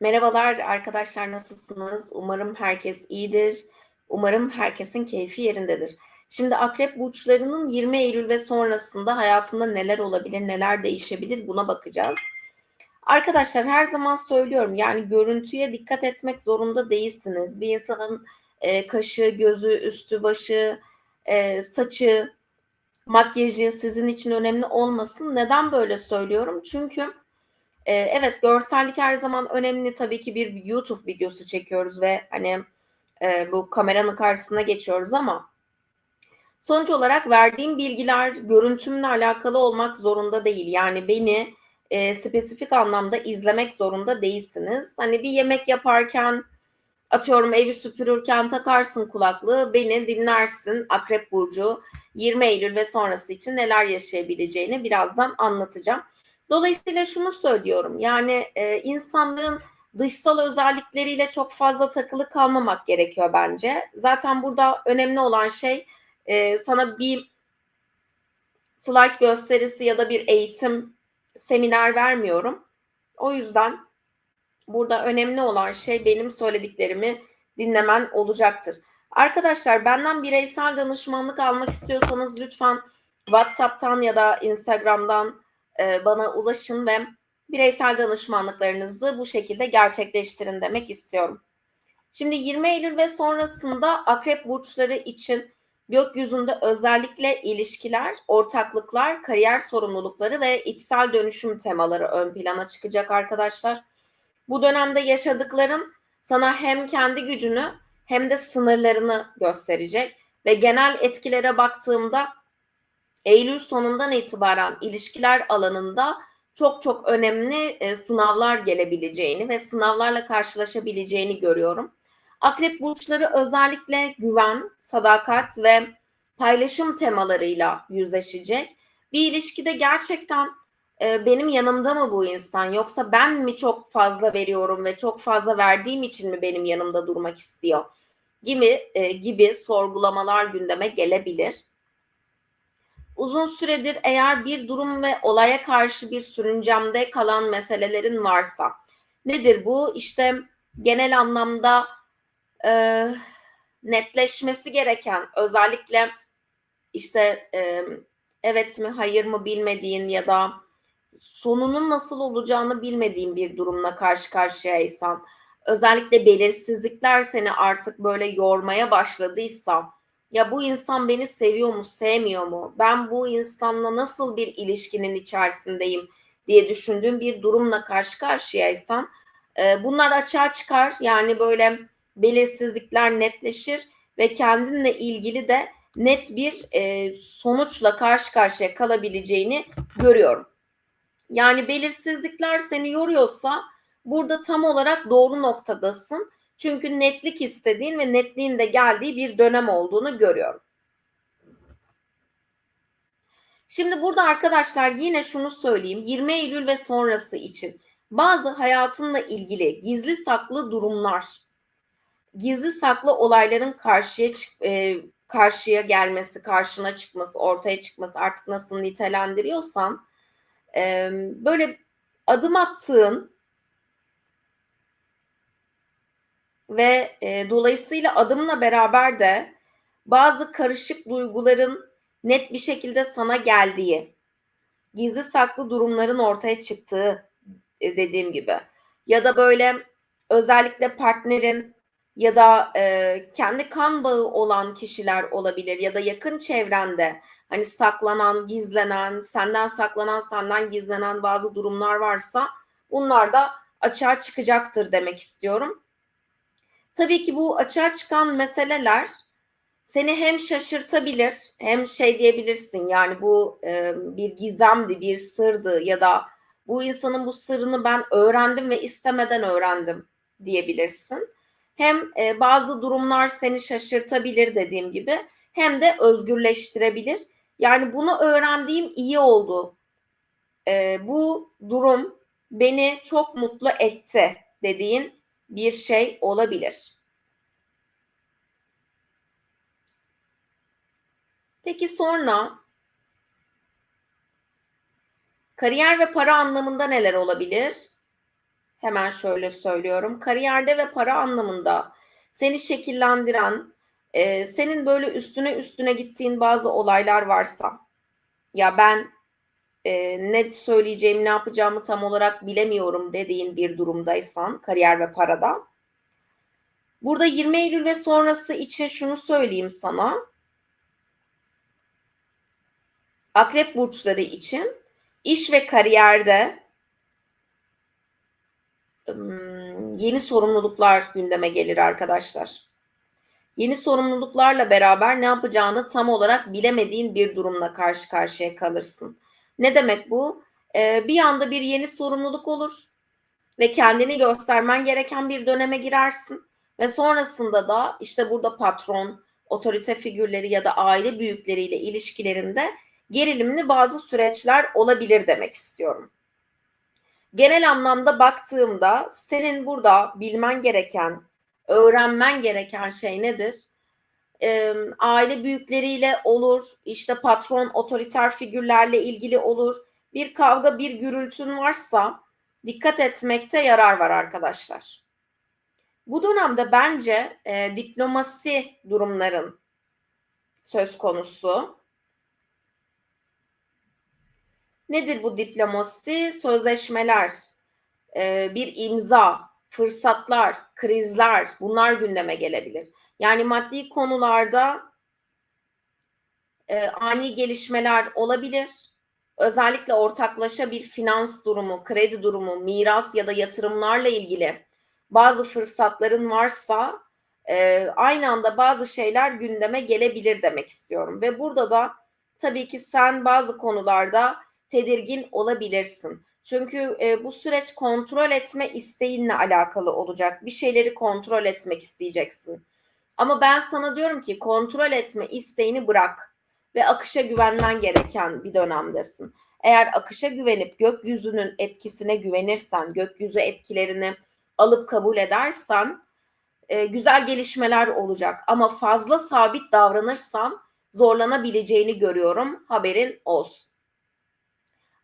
Merhabalar arkadaşlar nasılsınız? Umarım herkes iyidir. Umarım herkesin keyfi yerindedir. Şimdi akrep burçlarının 20 Eylül ve sonrasında hayatında neler olabilir, neler değişebilir buna bakacağız. Arkadaşlar her zaman söylüyorum yani görüntüye dikkat etmek zorunda değilsiniz. Bir insanın e, kaşı, gözü, üstü, başı, e, saçı, makyajı sizin için önemli olmasın. Neden böyle söylüyorum? Çünkü e, evet görsellik her zaman önemli. Tabii ki bir YouTube videosu çekiyoruz ve hani e, bu kameranın karşısına geçiyoruz ama sonuç olarak verdiğim bilgiler görüntümle alakalı olmak zorunda değil. Yani beni e, spesifik anlamda izlemek zorunda değilsiniz. Hani bir yemek yaparken atıyorum evi süpürürken takarsın kulaklığı beni dinlersin Akrep Burcu 20 Eylül ve sonrası için neler yaşayabileceğini birazdan anlatacağım. Dolayısıyla şunu söylüyorum yani e, insanların dışsal özellikleriyle çok fazla takılı kalmamak gerekiyor bence. Zaten burada önemli olan şey e, sana bir slide gösterisi ya da bir eğitim seminer vermiyorum. O yüzden burada önemli olan şey benim söylediklerimi dinlemen olacaktır. Arkadaşlar benden bireysel danışmanlık almak istiyorsanız lütfen WhatsApp'tan ya da Instagram'dan e, bana ulaşın ve bireysel danışmanlıklarınızı bu şekilde gerçekleştirin demek istiyorum. Şimdi 20 Eylül ve sonrasında akrep burçları için gökyüzünde özellikle ilişkiler, ortaklıklar, kariyer sorumlulukları ve içsel dönüşüm temaları ön plana çıkacak arkadaşlar. Bu dönemde yaşadıkların sana hem kendi gücünü hem de sınırlarını gösterecek ve genel etkilere baktığımda Eylül sonundan itibaren ilişkiler alanında çok çok önemli e, sınavlar gelebileceğini ve sınavlarla karşılaşabileceğini görüyorum. Akrep burçları özellikle güven, sadakat ve paylaşım temalarıyla yüzleşecek. Bir ilişkide gerçekten e, benim yanımda mı bu insan yoksa ben mi çok fazla veriyorum ve çok fazla verdiğim için mi benim yanımda durmak istiyor gibi e, gibi sorgulamalar gündeme gelebilir. Uzun süredir eğer bir durum ve olaya karşı bir sürüncemde kalan meselelerin varsa nedir bu? İşte genel anlamda e, netleşmesi gereken özellikle işte e, evet mi hayır mı bilmediğin ya da sonunun nasıl olacağını bilmediğin bir durumla karşı karşıyaysan özellikle belirsizlikler seni artık böyle yormaya başladıysa ya bu insan beni seviyor mu, sevmiyor mu? Ben bu insanla nasıl bir ilişkinin içerisindeyim diye düşündüğüm bir durumla karşı karşıyaysam e, bunlar açığa çıkar. Yani böyle belirsizlikler netleşir ve kendinle ilgili de net bir e, sonuçla karşı karşıya kalabileceğini görüyorum. Yani belirsizlikler seni yoruyorsa burada tam olarak doğru noktadasın çünkü netlik istediğin ve netliğin de geldiği bir dönem olduğunu görüyorum. Şimdi burada arkadaşlar yine şunu söyleyeyim. 20 Eylül ve sonrası için bazı hayatınla ilgili gizli saklı durumlar, gizli saklı olayların karşıya e, karşıya gelmesi, karşına çıkması, ortaya çıkması artık nasıl nitelendiriyorsan e, böyle adım attığın ve e, dolayısıyla adımla beraber de bazı karışık duyguların net bir şekilde sana geldiği, gizli saklı durumların ortaya çıktığı e, dediğim gibi ya da böyle özellikle partnerin ya da e, kendi kan bağı olan kişiler olabilir ya da yakın çevrende hani saklanan, gizlenen, senden saklanan, senden gizlenen bazı durumlar varsa bunlar da açığa çıkacaktır demek istiyorum. Tabii ki bu açığa çıkan meseleler seni hem şaşırtabilir hem şey diyebilirsin yani bu e, bir gizemdi, bir sırdı ya da bu insanın bu sırrını ben öğrendim ve istemeden öğrendim diyebilirsin. Hem e, bazı durumlar seni şaşırtabilir dediğim gibi hem de özgürleştirebilir. Yani bunu öğrendiğim iyi oldu. E, bu durum beni çok mutlu etti dediğin bir şey olabilir. Peki sonra kariyer ve para anlamında neler olabilir? Hemen şöyle söylüyorum. Kariyerde ve para anlamında seni şekillendiren, e, senin böyle üstüne üstüne gittiğin bazı olaylar varsa, ya ben e, ne söyleyeceğimi, ne yapacağımı tam olarak bilemiyorum dediğin bir durumdaysan kariyer ve parada. Burada 20 Eylül ve sonrası için şunu söyleyeyim sana. Akrep burçları için iş ve kariyerde yeni sorumluluklar gündeme gelir arkadaşlar. Yeni sorumluluklarla beraber ne yapacağını tam olarak bilemediğin bir durumla karşı karşıya kalırsın. Ne demek bu? Ee, bir anda bir yeni sorumluluk olur ve kendini göstermen gereken bir döneme girersin ve sonrasında da işte burada patron, otorite figürleri ya da aile büyükleriyle ilişkilerinde gerilimli bazı süreçler olabilir demek istiyorum. Genel anlamda baktığımda senin burada bilmen gereken, öğrenmen gereken şey nedir? E, aile büyükleriyle olur, işte patron, otoriter figürlerle ilgili olur. Bir kavga, bir gürültün varsa dikkat etmekte yarar var arkadaşlar. Bu dönemde bence e, diplomasi durumların söz konusu. Nedir bu diplomasi? Sözleşmeler, e, bir imza, fırsatlar, krizler bunlar gündeme gelebilir. Yani maddi konularda e, ani gelişmeler olabilir. Özellikle ortaklaşa bir finans durumu, kredi durumu, miras ya da yatırımlarla ilgili bazı fırsatların varsa e, aynı anda bazı şeyler gündeme gelebilir demek istiyorum. Ve burada da tabii ki sen bazı konularda tedirgin olabilirsin. Çünkü e, bu süreç kontrol etme isteğinle alakalı olacak. Bir şeyleri kontrol etmek isteyeceksin. Ama ben sana diyorum ki kontrol etme isteğini bırak ve akışa güvenmen gereken bir dönemdesin. Eğer akışa güvenip gökyüzünün etkisine güvenirsen, gökyüzü etkilerini alıp kabul edersen e, güzel gelişmeler olacak. Ama fazla sabit davranırsan zorlanabileceğini görüyorum. Haberin olsun.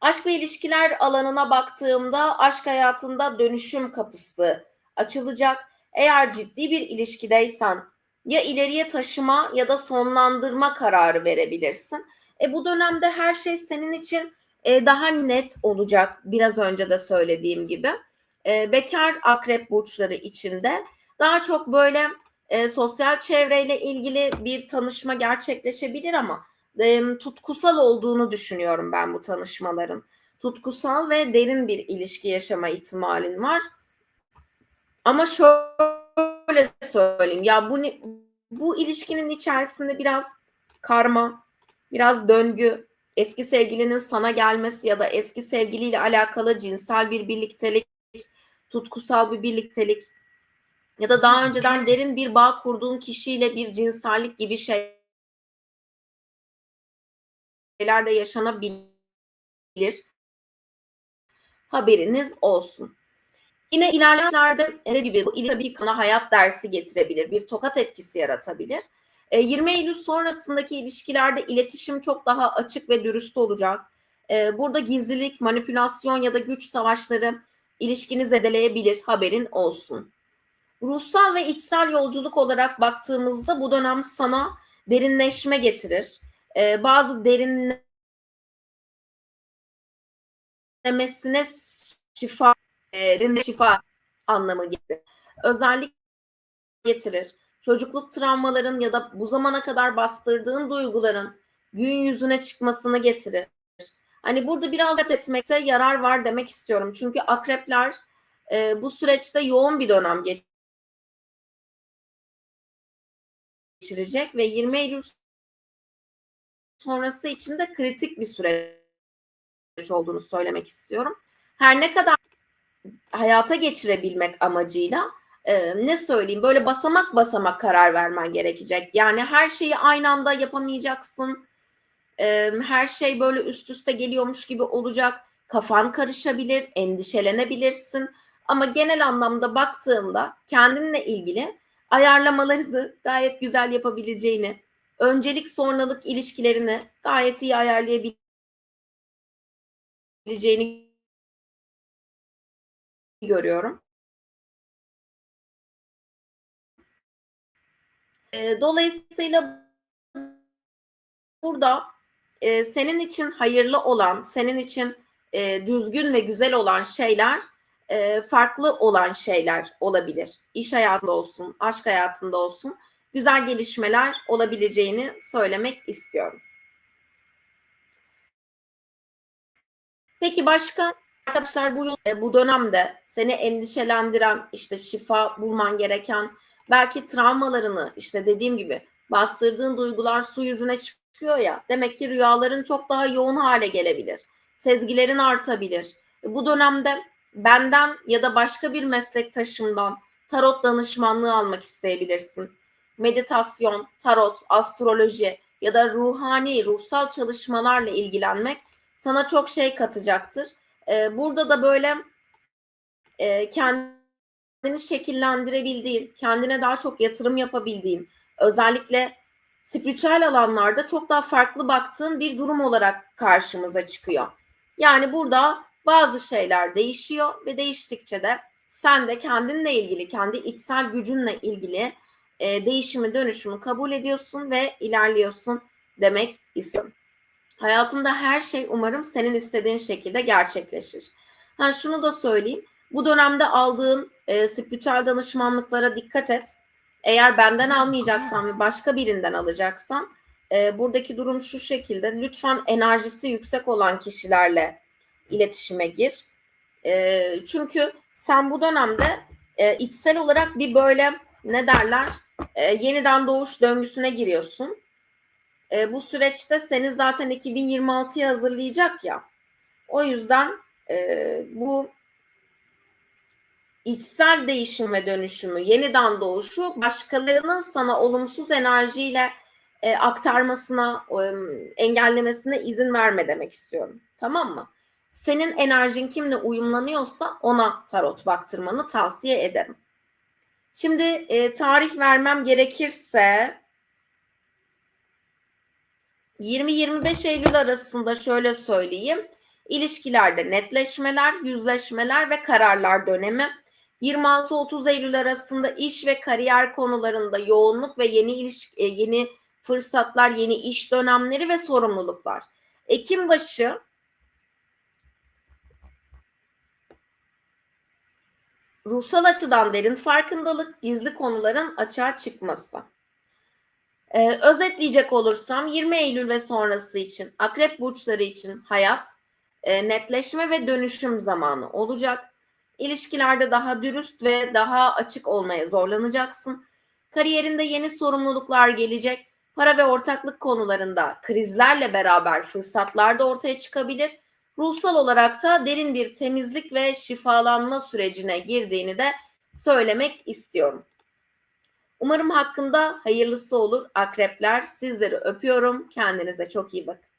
Aşk ve ilişkiler alanına baktığımda aşk hayatında dönüşüm kapısı açılacak. Eğer ciddi bir ilişkideysen ya ileriye taşıma ya da sonlandırma kararı verebilirsin. E bu dönemde her şey senin için e, daha net olacak. Biraz önce de söylediğim gibi. E, bekar akrep burçları içinde daha çok böyle e, sosyal çevreyle ilgili bir tanışma gerçekleşebilir ama e, tutkusal olduğunu düşünüyorum ben bu tanışmaların. Tutkusal ve derin bir ilişki yaşama ihtimalin var. Ama şöyle söyleyeyim ya bu bu ilişkinin içerisinde biraz karma, biraz döngü, eski sevgilinin sana gelmesi ya da eski sevgiliyle alakalı cinsel bir birliktelik, tutkusal bir birliktelik ya da daha önceden derin bir bağ kurduğun kişiyle bir cinsellik gibi şey şeyler de yaşanabilir. Haberiniz olsun. Yine ilerleyenlerde ne gibi bu tabii bir kana hayat dersi getirebilir, bir tokat etkisi yaratabilir. 20 e, Eylül sonrasındaki ilişkilerde iletişim çok daha açık ve dürüst olacak. E, burada gizlilik, manipülasyon ya da güç savaşları ilişkini zedeleyebilir, haberin olsun. Ruhsal ve içsel yolculuk olarak baktığımızda bu dönem sana derinleşme getirir e, bazı derinlemesine şifa, e, şifa anlamı getirir. Özellik getirir. Çocukluk travmaların ya da bu zamana kadar bastırdığın duyguların gün yüzüne çıkmasını getirir. Hani burada biraz etmekte yarar var demek istiyorum. Çünkü akrepler e, bu süreçte yoğun bir dönem geçirecek ve 20 Eylül sonrası için de kritik bir süreç olduğunu söylemek istiyorum. Her ne kadar hayata geçirebilmek amacıyla e, ne söyleyeyim böyle basamak basamak karar vermen gerekecek. Yani her şeyi aynı anda yapamayacaksın. E, her şey böyle üst üste geliyormuş gibi olacak. Kafan karışabilir, endişelenebilirsin. Ama genel anlamda baktığımda kendinle ilgili ayarlamaları da gayet güzel yapabileceğini öncelik sonralık ilişkilerini gayet iyi ayarlayabileceğini görüyorum. E, dolayısıyla burada e, senin için hayırlı olan, senin için e, düzgün ve güzel olan şeyler e, farklı olan şeyler olabilir. İş hayatında olsun, aşk hayatında olsun güzel gelişmeler olabileceğini söylemek istiyorum. Peki başka arkadaşlar bu yıl, e, bu dönemde seni endişelendiren işte şifa bulman gereken belki travmalarını işte dediğim gibi bastırdığın duygular su yüzüne çıkıyor ya demek ki rüyaların çok daha yoğun hale gelebilir. Sezgilerin artabilir. E, bu dönemde benden ya da başka bir meslektaşımdan tarot danışmanlığı almak isteyebilirsin. Meditasyon, tarot, astroloji ya da ruhani, ruhsal çalışmalarla ilgilenmek sana çok şey katacaktır. Ee, burada da böyle e, kendini şekillendirebildiğin, kendine daha çok yatırım yapabildiğin, özellikle spiritüel alanlarda çok daha farklı baktığın bir durum olarak karşımıza çıkıyor. Yani burada bazı şeyler değişiyor ve değiştikçe de sen de kendinle ilgili, kendi içsel gücünle ilgili e, değişimi, dönüşümü kabul ediyorsun ve ilerliyorsun demek istiyorum. Hayatında her şey umarım senin istediğin şekilde gerçekleşir. Ha şunu da söyleyeyim. Bu dönemde aldığın e, spiritüel danışmanlıklara dikkat et. Eğer benden almayacaksan ve başka birinden alacaksan e, buradaki durum şu şekilde. Lütfen enerjisi yüksek olan kişilerle iletişime gir. E, çünkü sen bu dönemde e, içsel olarak bir böyle ne derler e, yeniden doğuş döngüsüne giriyorsun. E, bu süreçte seni zaten 2026'ya hazırlayacak ya. O yüzden e, bu içsel değişim ve dönüşümü, yeniden doğuşu başkalarının sana olumsuz enerjiyle e, aktarmasına, e, engellemesine izin verme demek istiyorum. Tamam mı? Senin enerjin kimle uyumlanıyorsa ona tarot baktırmanı tavsiye ederim. Şimdi e, tarih vermem gerekirse 20-25 Eylül arasında şöyle söyleyeyim. İlişkilerde netleşmeler, yüzleşmeler ve kararlar dönemi. 26-30 Eylül arasında iş ve kariyer konularında yoğunluk ve yeni ilişki, e, yeni fırsatlar, yeni iş dönemleri ve sorumluluklar. Ekim başı ruhsal açıdan derin farkındalık, gizli konuların açığa çıkması. Ee, özetleyecek olursam 20 Eylül ve sonrası için akrep burçları için hayat e, netleşme ve dönüşüm zamanı olacak. İlişkilerde daha dürüst ve daha açık olmaya zorlanacaksın. Kariyerinde yeni sorumluluklar gelecek. Para ve ortaklık konularında krizlerle beraber fırsatlar da ortaya çıkabilir. Ruhsal olarak da derin bir temizlik ve şifalanma sürecine girdiğini de söylemek istiyorum. Umarım hakkında hayırlısı olur akrepler. Sizleri öpüyorum. Kendinize çok iyi bakın.